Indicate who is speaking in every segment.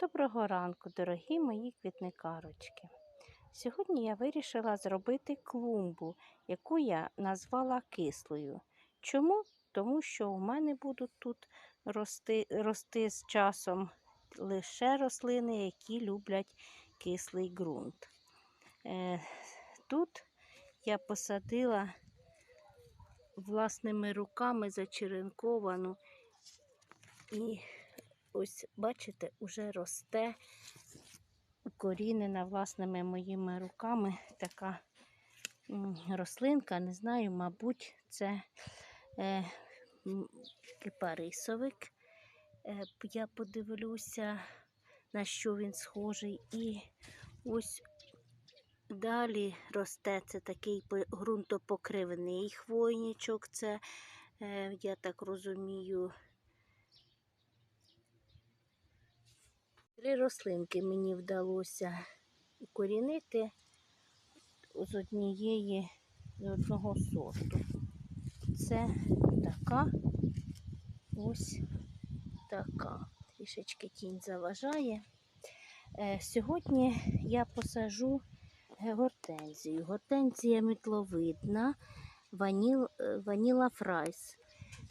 Speaker 1: Доброго ранку, дорогі мої квітникарочки. Сьогодні я вирішила зробити клумбу, яку я назвала кислою. Чому? Тому що у мене будуть тут рости, рости з часом лише рослини, які люблять кислий ґрунт. Е, тут я посадила власними руками зачеренковану і ось бачите, уже росте укорінена власними моїми руками така рослинка. Не знаю, мабуть, це е, кипарисовик. Е, я подивлюся, на що він схожий. І ось далі росте це такий по- ґрунтопокривний хвойничок. Це, е, я так розумію, Три рослинки мені вдалося укорінити з однієї з одного сорту. Це така, ось така. Трішечки тінь заважає. Е, Сьогодні я посажу е, гортензію. Гортензія мітловидна, е, ваніла фрайс.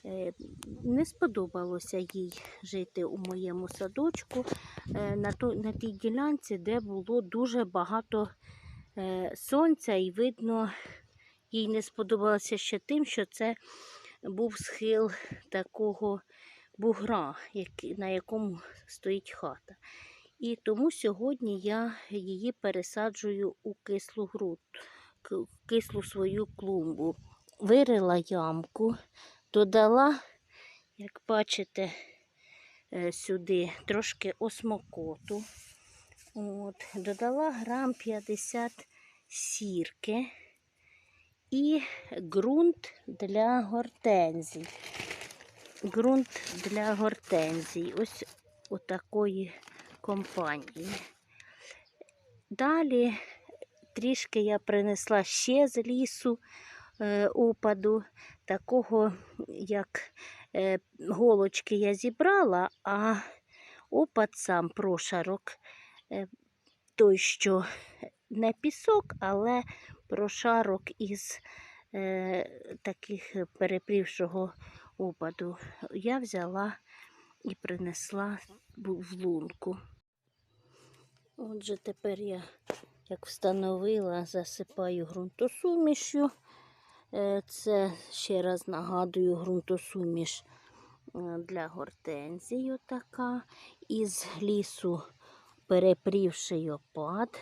Speaker 1: Е, Не сподобалося їй жити у моєму садочку е, на, тій ділянці, де було дуже багато е, сонця, і видно, їй не сподобалося ще тим, що це був схил такого бугра, на якому стоїть хата. І тому сьогодні я її пересаджую у кислу груд, кислу свою клумбу. Вирила ямку, додала, як бачите, е, сюди трошки осмокоту. От, додала грам 50 сірки і ґрунт для гортензій. Ґрунт для гортензій. Ось отакої компанії. Далі трішки я принесла ще з лісу опаду, такого, як е, голочки я зібрала, а опад сам прошарок, е, той, що не пісок, але прошарок із е, таких перепрівшого опаду. Я взяла і принесла в лунку. Отже, тепер я, як встановила, засипаю ґрунтосумішю. Е, Це, ще раз нагадую, ґрунтосуміш е, для гортензії така. Із лісу перепрівший опад,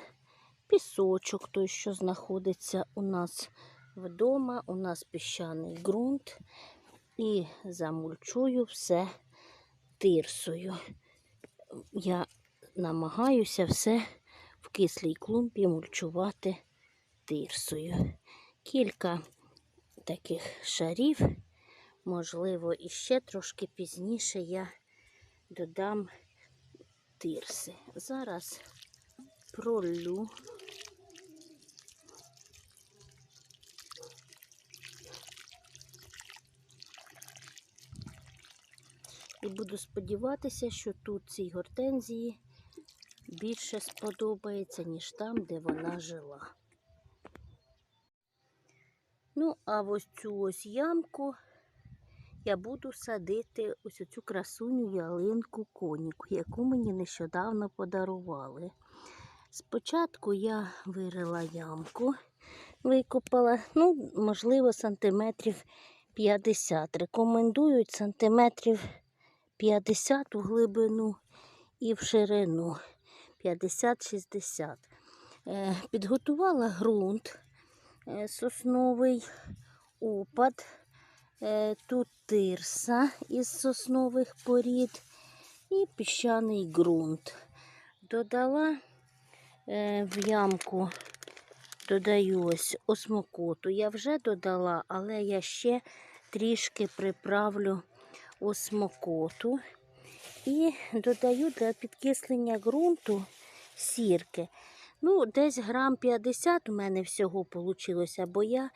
Speaker 1: пісочок, той, що знаходиться у нас вдома. У нас піщаний ґрунт. І замульчую все тирсою. Я намагаюся все в кислій клумбі мульчувати тирсою. Кілька таких шарів, можливо, і ще трошки пізніше я додам тирси. Зараз пролю. І буду сподіватися, що тут цій гортензії більше сподобається, ніж там, де вона жила. Ну, а ось цю ось ямку я буду садити ось цю красуню ялинку коніку, яку мені нещодавно подарували. Спочатку я вирила ямку, викопала, ну, можливо, сантиметрів 50. Рекомендують сантиметрів 50 у глибину і в ширину 50-60. Е, Підготувала ґрунт сосновий опад, е, тут тирса із соснових порід і піщаний ґрунт. Додала е, в ямку, додаю ось осмокоту. Я вже додала, але я ще трішки приправлю осмокоту і додаю для підкислення ґрунту сірки. Ну, десь грам 50 у мене всього вийшло, бо я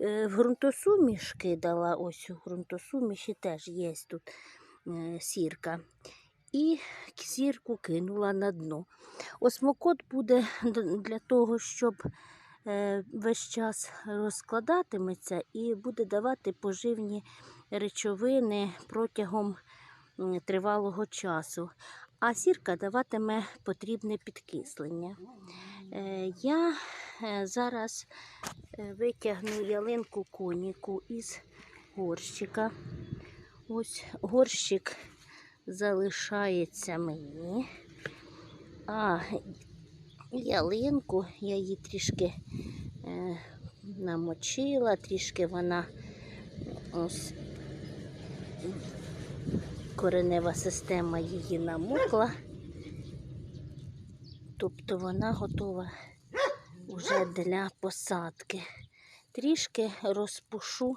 Speaker 1: е, в ґрунтосуміш кидала, ось у ґрунтосуміші теж є тут е, сірка. і сірку кинула на дно. Осмокот буде для того, щоб е, весь час розкладатиметься і буде давати поживні речовини протягом тривалого часу. А сірка даватиме потрібне підкислення. Е, Я е, зараз е, витягну ялинку коніку із горщика. Ось горщик залишається мені. А ялинку я її трішки намочила, трішки вона ось коренева система її намокла. Тобто вона готова вже для посадки. Трішки розпушу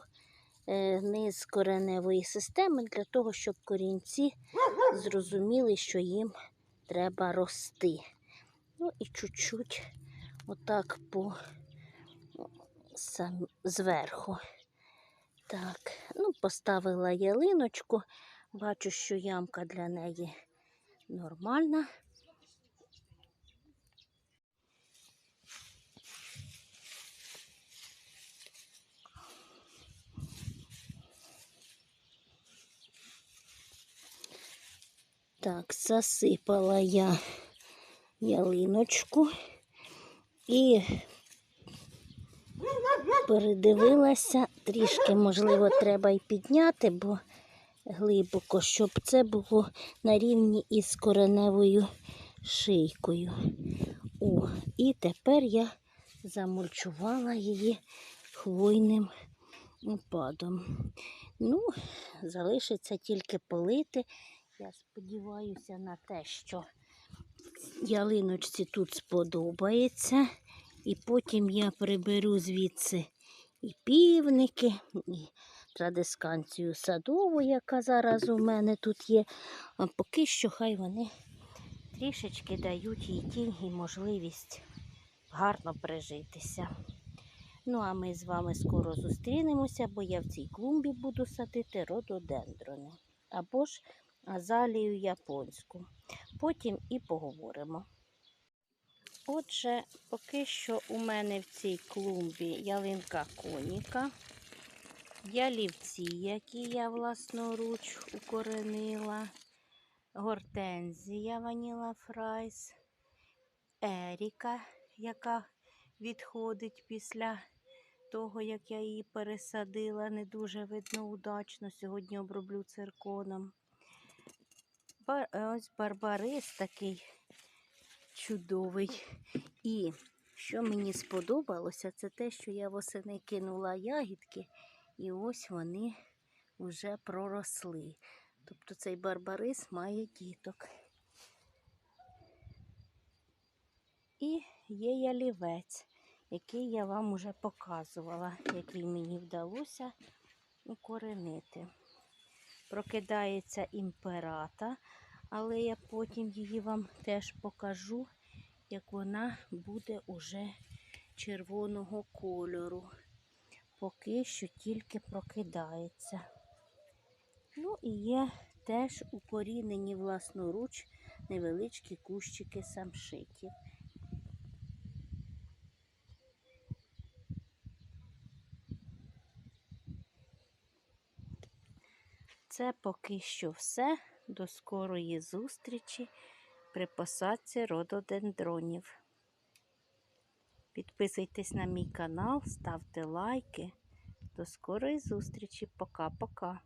Speaker 1: е, низ кореневої системи для того, щоб корінці зрозуміли, що їм треба рости. Ну і чуть-чуть отак по сам, зверху. Так, ну, поставила ялиночку. Бачу, що ямка для неї нормальна. Так, засипала я ялиночку і передивилася, трішки, можливо, треба й підняти, бо глибоко, щоб це було на рівні із кореневою шийкою. О, і тепер я замульчувала її хвойним опадом. Ну, залишиться тільки полити. Я сподіваюся на те, що ялиночці тут сподобається. І потім я приберу звідси і півники, і традисканцію садову, яка зараз у мене тут є. А поки що хай вони трішечки дають їй тінь і можливість гарно прижитися. Ну, а ми з вами скоро зустрінемося, бо я в цій клумбі буду садити рододендрони або ж азалію японську. Потім і поговоримо. Отже, поки що у мене в цій клумбі ялинка коніка, ялівці, які я власноруч укоренила, гортензія ваніла фрайс, еріка, яка відходить після того, як я її пересадила, не дуже видно удачно. Сьогодні оброблю цирконом. Бар... Ось барбарис такий чудовий. І що мені сподобалося, це те, що я восени кинула ягідки, і ось вони вже проросли. Тобто цей барбарис має діток. І є ялівець, який я вам уже показувала, який мені вдалося укоренити. Прокидається імперата, але я потім її вам теж покажу, як вона буде уже червоного кольору. Поки що тільки прокидається. Ну і є теж укорінені власноруч невеличкі кущики самшитів. Це поки що все. До скорої зустрічі при посадці рододендронів. Підписуйтесь на мій канал, ставте лайки. До скорої зустрічі. Пока-пока.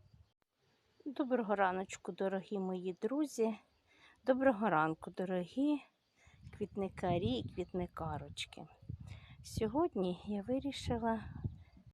Speaker 1: Доброго раночку, дорогі мої друзі. Доброго ранку, дорогі квітникарі і квітникарочки. Сьогодні я вирішила